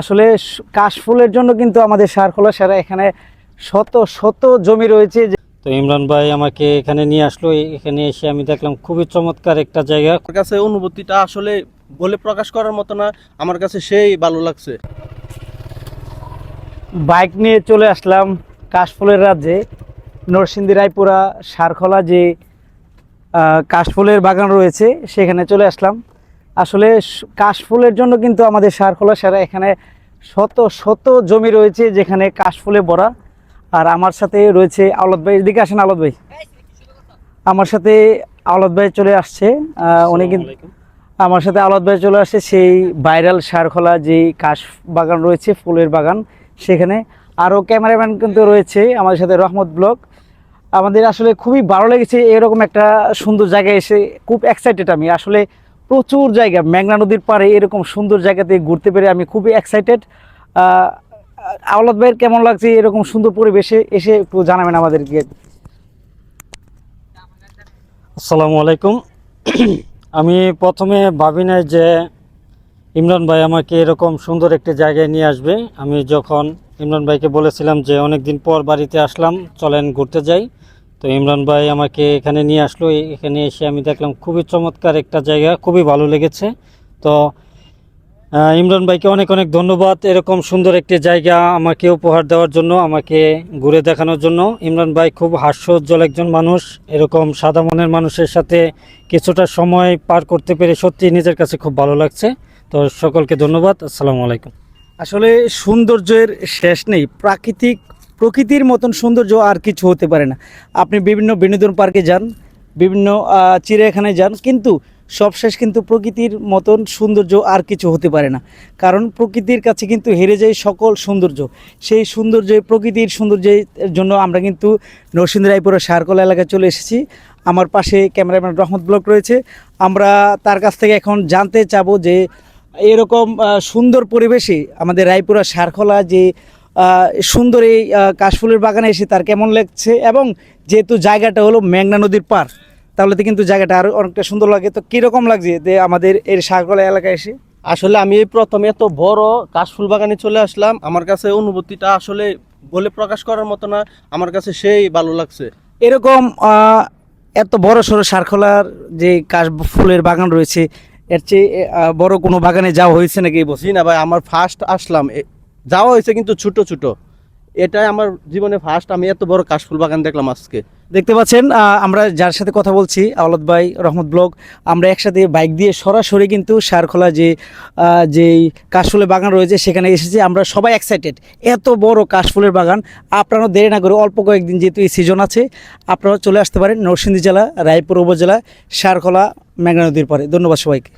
আসলে কাশফুলের জন্য কিন্তু আমাদের সারখোলা সারা। এখানে শত শত জমি রয়েছে যে তো ইমরান ভাই আমাকে এখানে নিয়ে আসলো। এখানে এসে আমি দেখলাম খুবই চমৎকার একটা জায়গা। আমার কাছে অনুভূতিটা আসলে বলে প্রকাশ করার মতো না আমার কাছে সেই ভালো লাগছে। বাইক নিয়ে চলে আসলাম কাশফুলের রাজ্যে। নরসিংদী রায়পুরা সারখোলা যে আহ, কাশফুলের বাগান রয়েছে সেখানে চলে আসলাম। আসলে কাশফুলের জন্য কিন্তু আমাদের সারখোলা সারা। এখানে শত শত জমি রয়েছে যেখানে কাশফুলে ভরা। আর আমার সাথে রয়েছে আওলাদ ভাই। এদিকে আসেন আওলাদ ভাই। আমার সাথে আওলাদ ভাই চলে আসছে। উনি কিন্তু আমার সাথে আওলাদ ভাই চলে আসছে। সেই ভাইরাল সারখোলা যে কাশ বাগান রয়েছে ফুলের বাগান সেখানে। আরও ক্যামেরাম্যান কিন্তু রয়েছে আমাদের সাথে রহমত ব্লক আমাদের আসলে খুবই ভালো লেগেছে। এরকম একটা সুন্দর জায়গায় এসে খুব এক্সাইটেড আমি। আসলে প্রচুর জায়গা, মেঘনা নদীর পাড়ে এরকম সুন্দর জায়গাতে ঘুরতে পেরে আমি খুবই এক্সাইটেড আওলাদ ভাইয়ের কেমন লাগছে এরকম সুন্দর পরিবেশে এসে একটু জানাবেন আমাদেরকে। আসসালামু আলাইকুম। আমি প্রথমে ভাবি নাই যে ইমরান ভাই আমাকে এরকম সুন্দর একটি জায়গায় নিয়ে আসবে। আমি যখন ইমরান ভাইকে বলেছিলাম যে অনেক দিন পর বাড়িতে আসলাম, চলেন ঘুরতে যাই। তো ইমরান ভাই আমাকে এখানে নিয়ে আসলো। এখানে এসে আমি দেখলাম খুবই চমৎকার একটা জায়গা, খুবই ভালো লেগেছে। তো ইমরান ভাইকে অনেক অনেক ধন্যবাদ এরকম সুন্দর একটি জায়গা আমাকে উপহার দেওয়ার জন্য, আমাকে ঘুরে দেখানোর জন্য। ইমরান ভাই খুব হাস্যোজ্জ্বল একজন মানুষ, এরকম সাদা মনের মানুষের সাথে কিছুটা সময় পার করতে পেরে সত্যি নিজের কাছে খুব ভালো লাগছে। তো সকলকে ধন্যবাদ, আসসালামু আলাইকুম। আসলে সৌন্দর্যের শেষ নেই, প্রাকৃতিক প্রকৃতির মতন সৌন্দর্য আর কিছু হতে পারে না। আপনি বিভিন্ন বিনোদন পার্কে যান, বিভিন্ন চিড়িয়াখানায় যান, কিন্তু সবশেষ কিন্তু প্রকৃতির মতন সৌন্দর্য আর কিছু হতে পারে না। কারণ প্রকৃতির কাছে কিন্তু হেরে যায় সকল সৌন্দর্য। সেই সৌন্দর্যে, প্রকৃতির সৌন্দর্যের জন্য আমরা কিন্তু নরসিংদী রায়পুরের সারকলা এলাকায় চলে এসেছি। আমার পাশে ক্যামেরাম্যান রহমত ব্লক রয়েছে। আমরা তার কাছ থেকে এখন জানতে চাবো যে, এরকম সুন্দর পরিবেশে আমাদের রায়পুরা সারখোলা যে সুন্দর এই কাশফুলের বাগানে এসে তার কেমন লাগছে? এবং যেহেতু জায়গাটা হলো মেঘনা নদীর পার তাহলে তো কিন্তু জায়গাটা আরও অনেকটা সুন্দর লাগে। তো কীরকম লাগছে যে আমাদের এই সারখোলা এলাকায় এসে? আসলে আমি এই প্রথমে এত বড় কাশফুল বাগানে চলে আসলাম। আমার কাছে অনুভূতিটা আসলে বলে প্রকাশ করার মতো না। আমার কাছে সেই ভালো লাগছে। এরকম এত বড় সড়ো সারখোলার যে কাশ ফুলের বাগান রয়েছে এর চেয়ে বড় কোনো বাগানে যাওয়া হয়েছে নাকি এই বছর? না ভাই আমার ফার্স্ট আসলাম। যাওয়া হয়েছে কিন্তু ছোট ছোট। এটাই আমার জীবনে ফার্স্ট আমি এত বড় কাশফুল বাগান দেখলাম আজকে। দেখতে পাচ্ছেন আমরা যার সাথে কথা বলছি, আওলাদ ভাই, রহমত ব্লগ, আমরা একসাথে বাইক দিয়ে সরাসরি কিন্তু সারখোলা যে যেই কাশফুলের বাগান রয়েছে, সেখানে এসেছি। আমরা সবাই এক্সাইটেড এত বড় কাশফুলের বাগান, আপনারাও দেরি না করে অল্প কয়েকদিন যেহেতু এই সিজন আছে আপনারা চলে আসতে পারেন নরসিংদী জেলা, রায়পুর উপজেলা সারখোলা মেঘনা নদীর পরে ধন্যবাদ সবাইকে।